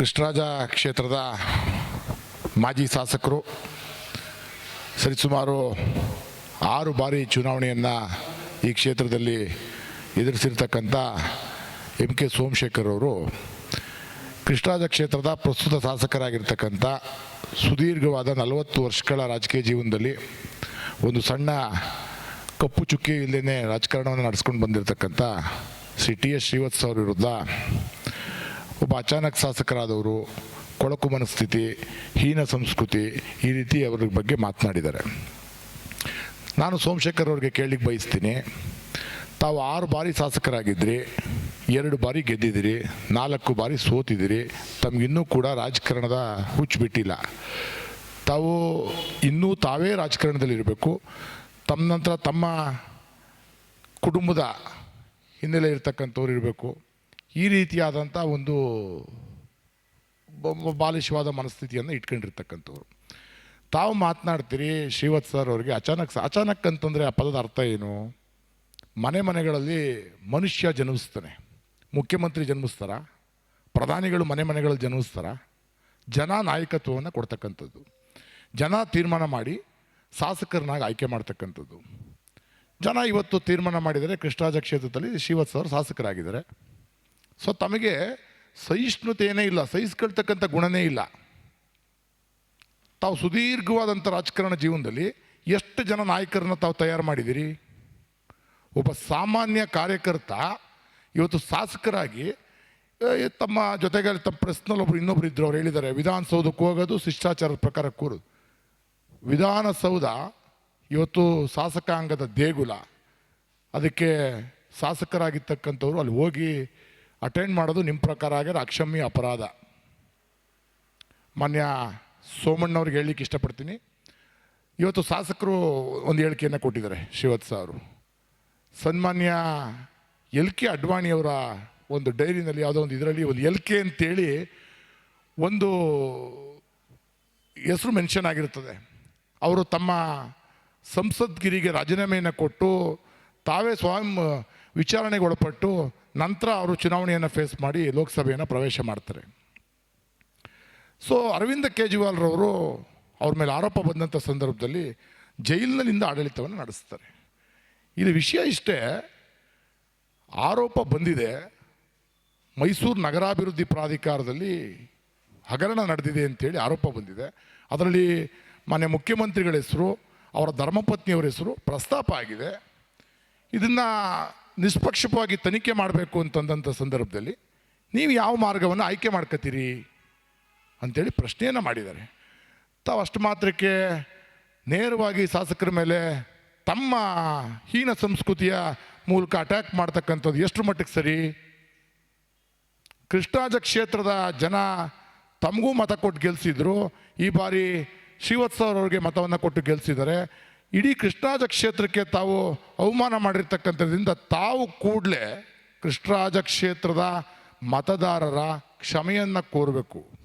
ಕೃಷ್ಣರಾಜ ಕ್ಷೇತ್ರದ ಮಾಜಿ ಶಾಸಕರು ಸರಿಸುಮಾರು ಆರು ಬಾರಿ ಚುನಾವಣೆಯನ್ನು ಈ ಕ್ಷೇತ್ರದಲ್ಲಿ ಎದುರಿಸಿರ್ತಕ್ಕಂಥ ಎಂ ಕೆ ಸೋಮಶೇಖರ್ ಅವರು ಕೃಷ್ಣರಾಜ ಕ್ಷೇತ್ರದ ಪ್ರಸ್ತುತ ಶಾಸಕರಾಗಿರ್ತಕ್ಕಂಥ ಸುದೀರ್ಘವಾದ ನಲವತ್ತು ವರ್ಷಗಳ ರಾಜಕೀಯ ಜೀವನದಲ್ಲಿ ಒಂದು ಸಣ್ಣ ಕಪ್ಪು ಚುಕ್ಕಿ ಇಲ್ಲದೇ ರಾಜಕಾರಣವನ್ನು ನಡೆಸ್ಕೊಂಡು ಬಂದಿರತಕ್ಕಂಥ ಶ್ರೀ ಟಿ ಎಸ್ ಶ್ರೀವತ್ಸ ಅವರ ವಿರುದ್ಧ ಒಬ್ಬ ಅಚಾನಕ್ ಶಾಸಕರಾದವರು ಕೊಳಕು ಮನಸ್ಥಿತಿ, ಹೀನ ಸಂಸ್ಕೃತಿ ಈ ರೀತಿ ಅವರ ಬಗ್ಗೆ ಮಾತನಾಡಿದ್ದಾರೆ. ನಾನು ಸೋಮಶೇಖರ್ ಅವ್ರಿಗೆ ಕೇಳಲಿಕ್ಕೆ ಬಯಸ್ತೀನಿ. ತಾವು ಆರು ಬಾರಿ ಶಾಸಕರಾಗಿದ್ರಿ, ಎರಡು ಬಾರಿ ಗೆದ್ದಿದ್ದೀರಿ, ನಾಲ್ಕು ಬಾರಿ ಸೋತಿದ್ದೀರಿ ತಮಗಿನ್ನೂ ಕೂಡ ರಾಜಕಾರಣದ ಹುಚ್ಚು ಬಿಟ್ಟಿಲ್ಲ. ತಾವು ಇನ್ನೂ ತಾವೇ ರಾಜಕಾರಣದಲ್ಲಿರಬೇಕು ತಮ್ಮ ನಂತರ ತಮ್ಮ ಕುಟುಂಬದ ಹಿನ್ನೆಲೆ ಇರ್ತಕ್ಕಂಥವ್ರು ಇರಬೇಕು. ಈ ರೀತಿಯಾದಂಥ ಒಂದು ಬಾಲಿಶವಾದ ಮನಸ್ಥಿತಿಯನ್ನು ಇಟ್ಕೊಂಡಿರ್ತಕ್ಕಂಥವ್ರು. ತಾವು ಮಾತನಾಡ್ತೀರಿ ಶ್ರೀವತ್ ಸರ್ ಅವರಿಗೆ ಅಚಾನಕ್ ಅಚಾನಕ್ ಅಂತಂದರೆ ಆ ಪದದ ಅರ್ಥ ಏನು? ಮನೆ ಮನೆಗಳಲ್ಲಿ ಮನುಷ್ಯ ಜನ್ಮಿಸ್ತಾನೆ. ಮುಖ್ಯಮಂತ್ರಿ ಜನ್ಮಿಸ್ತಾರ? ಪ್ರಧಾನಿಗಳು ಮನೆ ಮನೆಗಳಲ್ಲಿ ಜನ್ಮಿಸ್ತಾರ? ಜನ ನಾಯಕತ್ವವನ್ನು ಕೊಡ್ತಕ್ಕಂಥದ್ದು. ಜನ ತೀರ್ಮಾನ ಮಾಡಿ ಶಾಸಕರನ್ನಾಗಿ ಆಯ್ಕೆ ಮಾಡ್ತಕ್ಕಂಥದ್ದು. ಜನ ಇವತ್ತು ತೀರ್ಮಾನ ಮಾಡಿದರೆ ಕೃಷ್ಣರಾಜ ಕ್ಷೇತ್ರದಲ್ಲಿ ಶ್ರೀವತ್ಸ ಅವರು ಶಾಸಕರಾಗಿದ್ದಾರೆ. ಸೊ ತಮಗೆ ಸಹಿಷ್ಣುತೆಯೇ ಇಲ್ಲ, ಸಹಿಸ್ಕೊಳ್ತಕ್ಕಂಥ ಗುಣನೇ ಇಲ್ಲ. ತಾವು ಸುದೀರ್ಘವಾದಂಥ ರಾಜಕಾರಣ ಜೀವನದಲ್ಲಿ ಎಷ್ಟು ಜನ ನಾಯಕರನ್ನ ತಾವು ತಯಾರು ಮಾಡಿದ್ದೀರಿ? ಒಬ್ಬ ಸಾಮಾನ್ಯ ಕಾರ್ಯಕರ್ತ ಇವತ್ತು ಶಾಸಕರಾಗಿ ತಮ್ಮ ಜೊತೆಗೆ ತಮ್ಮ ಪ್ರಶ್ನಲ್ಲಿ ಒಬ್ರು ಇನ್ನೊಬ್ರು ಇದ್ದರು ಅವ್ರು ಹೇಳಿದ್ದಾರೆ, ವಿಧಾನಸೌಧಕ್ಕೆ ಹೋಗೋದು, ಶಿಷ್ಟಾಚಾರದ ಪ್ರಕಾರ ಕೂರೋದು. ವಿಧಾನಸೌಧ ಇವತ್ತು ಶಾಸಕಾಂಗದ ದೇಗುಲ. ಅದಕ್ಕೆ ಶಾಸಕರಾಗಿರ್ತಕ್ಕಂಥವ್ರು ಅಲ್ಲಿ ಹೋಗಿ ಅಟೆಂಡ್ ಮಾಡೋದು ನಿಮ್ಮ ಪ್ರಕಾರ ಆಗಿರೋ ಅಕ್ಷಮ್ಯ ಅಪರಾಧ. ಮಾನ್ಯ ಸೋಮಣ್ಣವ್ರಿಗೆ ಹೇಳಲಿಕ್ಕೆ ಇಷ್ಟಪಡ್ತೀನಿ. ಇವತ್ತು ಶಾಸಕರು ಒಂದು ಹೇಳಿಕೆಯನ್ನು ಕೊಟ್ಟಿದ್ದಾರೆ ಶಿವತ್ಸ ಅವರು ಸನ್ಮಾನ್ಯ ಎಲ್ ಕೆ ಅಡ್ವಾಣಿಯವರ ಒಂದು ಡೈರಿನಲ್ಲಿ ಯಾವುದೋ ಒಂದು ಇದರಲ್ಲಿ ಒಂದು ಎಲ್ ಕೆ ಅಂತೇಳಿ ಒಂದು ಹೆಸರು ಮೆನ್ಷನ್ ಆಗಿರುತ್ತದೆ. ಅವರು ತಮ್ಮ ಸಂಸದ್ಗಿರಿಗೆ ರಾಜೀನಾಮೆಯನ್ನು ಕೊಟ್ಟು ತಾವೇ ಸ್ವಯಂ ವಿಚಾರಣೆಗೆ ಒಳಪಟ್ಟು ನಂತರ ಅವರು ಚುನಾವಣೆಯನ್ನು ಫೇಸ್ ಮಾಡಿ ಲೋಕಸಭೆಯನ್ನು ಪ್ರವೇಶ ಮಾಡ್ತಾರೆ. ಸೊ ಅರವಿಂದ ಕೇಜ್ರಿವಾಲ್ರವರು ಅವ್ರ ಮೇಲೆ ಆರೋಪ ಬಂದಂಥ ಸಂದರ್ಭದಲ್ಲಿ ಜೈಲಿನಲ್ಲಿಂದ ಆಡಳಿತವನ್ನು ನಡೆಸ್ತಾರೆ. ಇದು ವಿಷಯ ಇಷ್ಟೇ, ಆರೋಪ ಬಂದಿದೆ, ಮೈಸೂರು ನಗರಾಭಿವೃದ್ಧಿ ಪ್ರಾಧಿಕಾರದಲ್ಲಿ ಹಗರಣ ನಡೆದಿದೆ ಅಂತೇಳಿ ಆರೋಪ ಬಂದಿದೆ. ಅದರಲ್ಲಿ ಮಾನ್ಯ ಮುಖ್ಯಮಂತ್ರಿಗಳ ಹೆಸರು, ಅವರ ಧರ್ಮಪತ್ನಿಯವರ ಹೆಸರು ಪ್ರಸ್ತಾಪ ಆಗಿದೆ. ಇದನ್ನು ನಿಷ್ಪಕ್ಷಪಾತವಾಗಿ ತನಿಖೆ ಮಾಡಬೇಕು ಅಂತಂದಂಥ ಸಂದರ್ಭದಲ್ಲಿ ನೀವು ಯಾವ ಮಾರ್ಗವನ್ನು ಆಯ್ಕೆ ಮಾಡ್ಕೋತೀರಿ ಅಂಥೇಳಿ ಪ್ರಶ್ನೆಯನ್ನು ಮಾಡಿದ್ದಾರೆ. ತಾವು ಅಷ್ಟು ಮಾತ್ರಕ್ಕೆ ನೇರವಾಗಿ ಶಾಸಕರ ಮೇಲೆ ತಮ್ಮ ಹೀನ ಸಂಸ್ಕೃತಿಯ ಮೂಲಕ ಅಟ್ಯಾಕ್ ಮಾಡ್ತಕ್ಕಂಥದ್ದು ಎಷ್ಟು ಮಟ್ಟಿಗೆ ಸರಿ? ಕೃಷ್ಣಾಜ ಕ್ಷೇತ್ರದ ಜನ ತಮಗೂ ಮತ ಕೊಟ್ಟು ಗೆಲ್ಲಿಸಿದ್ರು ಈ ಬಾರಿ ಶ್ರೀವತ್ಸವ್ರವ್ರಿಗೆ ಮತವನ್ನು ಕೊಟ್ಟು ಗೆಲ್ಲಿಸಿದ್ದಾರೆ ಇಡೀ ಕೃಷ್ಣರಾಜ ಕ್ಷೇತ್ರಕ್ಕೆ ತಾವು ಅವಮಾನ ಮಾಡಿರ್ತಕ್ಕಂಥದ್ರಿಂದ ತಾವು ಕೂಡಲೇ ಕೃಷ್ಣರಾಜ ಕ್ಷೇತ್ರದ ಮತದಾರರ ಕ್ಷಮೆಯನ್ನು ಕೋರಬೇಕು.